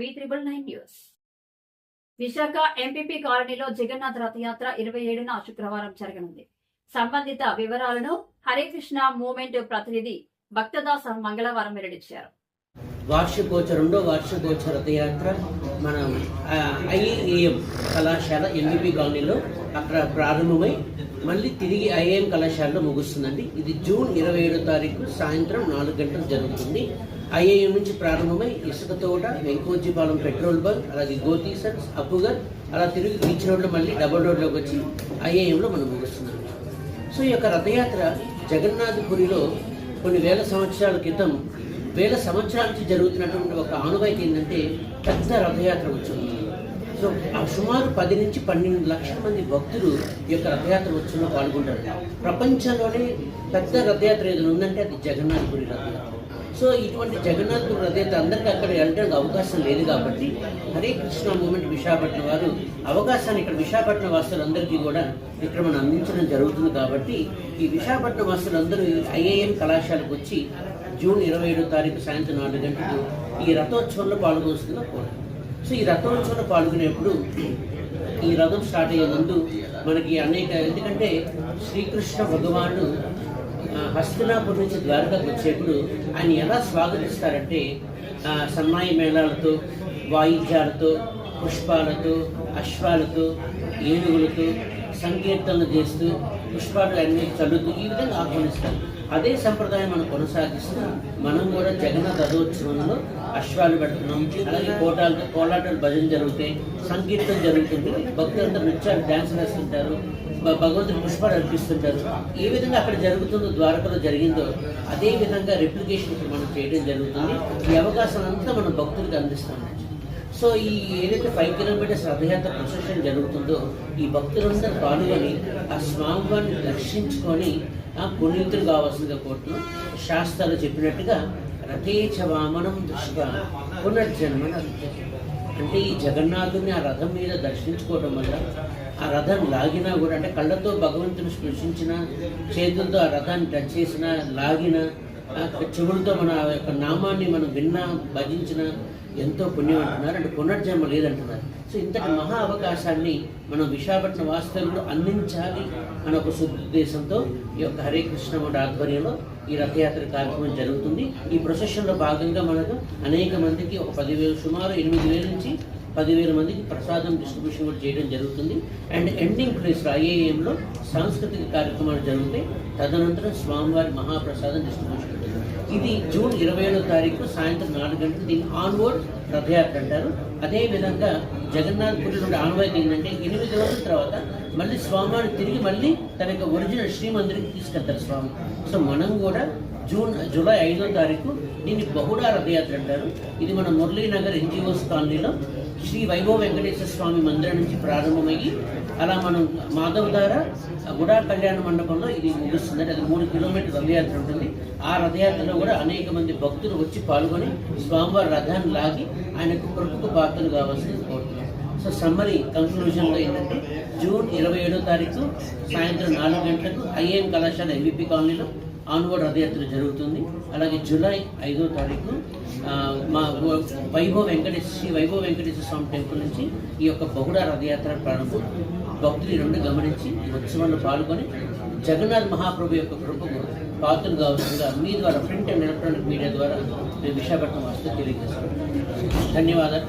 V triple nine news. Visakha MPP కాలనీలో జగన్నాథ్ రథయాత్ర ఇరవై ఏడున శుక్రవారం జరగనుంది. సంబంధిత వివరాలను హరికృష్ణ మూమెంట్ ప్రతినిధి భక్తదాస మంగళవారం వెల్లడించారు. వార్షికోచ రెండో వార్షికోత్సవ రథయాత్ర మన ఐఏఎం కళాశాల ఎంబీపీ కాలనీలో అక్కడ ప్రారంభమై మళ్ళీ తిరిగి ఐఏఎం కళాశాలలో ముగుస్తుందండి. ఇది జూన్ ఇరవై ఏడో తారీఖు సాయంత్రం నాలుగు గంటలకు జరుగుతుంది. ఐఏఎం నుంచి ప్రారంభమై ఇసుక తోట వెంకోజీపాలెం పెట్రోల్ బంక్ అలాగే గోతీసన్స్ అప్పుగర్ అలా తిరిగి బీచ్ రోడ్లో మళ్ళీ డబుల్ రోడ్లోకి వచ్చి ఐఏఎంలో మనం ముగుస్తున్నాం. సో ఈ యొక్క రథయాత్ర జగన్నాథపురిలో కొన్ని వేల సంవత్సరాల క్రితం వేల సంవత్సరాల నుంచి జరుగుతున్నటువంటి ఒక ఆనవాయితీ ఏంటంటే పెద్ద రథయాత్ర వచ్చింది సో ఆ సుమారు పది నుంచి పన్నెండు లక్షల మంది భక్తులు ఈ యొక్క రథయాత్ర ఉత్సవంలో పాల్గొంటారు. ప్రపంచంలోనే పెద్ద రథయాత్ర ఏదైనా ఉందంటే అది జగన్నాథపురి రథయాత్ర. సో ఇటువంటి జగన్నాథుడు రథయాత్ర అందరికీ అక్కడ వెళ్ళడానికి అవకాశం లేదు కాబట్టి హరే కృష్ణ మూమెంట్ విశాఖపట్నం వారు అవకాశాన్ని ఇక్కడ విశాఖపట్నం వాసులందరికీ కూడా ఇక్కడ మనం అందించడం జరుగుతుంది కాబట్టి ఈ విశాఖపట్నం వాసులందరూ ఐఏఎం కళాశాలకు వచ్చి జూన్ ఇరవై ఏడో తారీఖు సాయంత్రం నాలుగు గంటలకు ఈ రథోత్సవంలో పాల్గొస్తుందో కోరారు సో ఈ రథోత్సవంలో పాల్గొనేప్పుడు ఈ రథం స్టార్ట్ అయ్యే ముందు మనకి అనేక ఎందుకంటే శ్రీకృష్ణ భగవానుడు హస్తినాపురం నుంచి ద్వారకకు వచ్చేప్పుడు ఆయన ఎలా స్వాగతిస్తారంటే సన్నాయి మేళాలతో వాయిద్యాలతో పుష్పాలతో అశ్వాలతో ఏనుగులతో సంకీర్తనలు చేస్తూ పుష్పాలు అన్ని చల్లుతూ ఈ విధంగా ఆహ్వానిస్తారు. అదే సంప్రదాయం మనం కొనసాగిస్తూ మనం కూడా జగన్నాథ రథోత్సవంలో అశ్వాలు పెడుతున్నాం. అలాగే కోటాలతో కోలాటాలు భజన జరుగుతాయి సంకీర్తన జరుగుతుంది. భక్తులందరూ నృత్యాలు డ్యాన్స్ వేస్తుంటారు. భ- పుష్పాలు అర్పిస్తుంటారు. ఏ విధంగా అక్కడ జరుగుతుందో ద్వారకలో జరిగిందో అదే విధంగా రెప్లికేషన్ మనం చేయడం జరుగుతుంది. ఈ అవకాశం అంతా మనం భక్తులకు అందిస్తాం. సో ఈ ఏదైతే ఫైవ్ కిలోమీటర్స్ రథయాత్ర ప్రొసెషన్ జరుగుతుందో ఈ భక్తులందరూ పాల్గొని ఆ స్వామివారిని దర్శించుకొని ఆ పునీతులు కావాల్సిందిగా కోరుతున్నాం. శాస్త్రాలు చెప్పినట్టుగా రథేచ వామనం దృష్ట్యా పునర్జన్మ అంటే ఈ జగన్నాథుని ఆ రథం మీద దర్శించుకోవడం వల్ల ఆ రథం లాగినా కూడా అంటే కళ్ళతో భగవంతుని స్పృశించిన చేతులతో ఆ రథాన్ని టచ్ చేసిన లాగిన చెవులతో మన ఆ యొక్క నామాన్ని మనం విన్నా భజించిన ఎంతో పుణ్యం అంటున్నారు. అంటే పునర్జన్మ లేదంటున్నారు. సో ఇంతటి మహా అవకాశాన్ని మనం విశాఖపట్నం వాస్తవులు అందించాలి అనే ఒక సదుద్దేశంతో ఈ యొక్క హరే కృష్ణ ఆధ్వర్యంలో ఈ రథయాత్ర కార్యక్రమం జరుగుతుంది. ఈ ప్రొసెషన్లో భాగంగా మనకు అనేక మందికి ఒక పదివేలు సుమారు ఎనిమిది వేల నుంచి పదివేల మందికి ప్రసాదం డిస్ట్రిబ్యూషన్ కూడా చేయడం జరుగుతుంది. అండ్ ఎండింగ్ ప్లేస్లో ఐఏఎంలో సాంస్కృతిక కార్యక్రమాలు జరుగుతాయి. తదనంతరం స్వామివారి మహాప్రసాదం డిస్ట్రిబ్యూషన్ ఉంటుంది ఇది జూన్ ఇరవై ఏడో తారీఖు సాయంత్రం నాలుగు గంటలు దీన్ని ఆన్వర్డ్ రథయాత్ర అంటారు. అదే విధంగా జగన్నాథ్పురి నుండి ఆనవాయితీ ఏంటంటే ఎనిమిది రోజుల తర్వాత మళ్ళీ స్వామివారు తిరిగి మళ్ళీ తన యొక్క ఒరిజినల్ శ్రీమందిరికి తీసుకెళ్తారు స్వామి. సో మనం కూడా జూన్ జూలై ఐదో తారీఖు దీన్ని బహుడా రథయాత్ర అంటారు. ఇది మన మురళీనగర్ ఎన్జిఓస్ కాలనీలో శ్రీ వైభవ వెంకటేశ్వర స్వామి మందిరం నుంచి ప్రారంభమయ్యి అలా మనం మాధవ్ ద్వారా గుడా కళ్యాణ మండపంలో ఇది ముగుస్తుంది. అంటే అది మూడు కిలోమీటర్ రథయాత్ర ఉంటుంది. ఆ రథయాత్రలో కూడా అనేక మంది భక్తులు వచ్చి పాల్గొని స్వామివారి రథాన్ని లాగి ఆయనకు ప్రముఖ పాత్రలు కావాల్సింది కోరుతున్నాం. సో సమ్మరీ కన్క్లూజన్లో ఏంటంటే జూన్ ఇరవై ఏడో తారీఖు సాయంత్రం నాలుగు గంటలకు ఐఏఎం కళాశాల ఎంబీపీ కాలనీలో ఆన్వర్డ్ రథయాత్ర జరుగుతుంది. అలాగే జూలై ఐదో తారీఖు మా వైభవ వెంకటేశ్వర శ్రీ వైభవ వెంకటేశ్వర స్వామి టెంపుల్ నుంచి ఈ యొక్క బహుళ రథయాత్ర ప్రారంభం భక్తులు రెండు గమనించి ఈ పాల్గొని జగన్నాథ్ మహాప్రభు యొక్క కృపకు పాత్రలు కావాల్సిందిగా మీ ద్వారా ప్రింట్ అండ్ ఎలక్ట్రానిక్ మీడియా ద్వారా మేము విశాఖపట్నం వస్తే తెలియజేస్తాం ధన్యవాదాలు.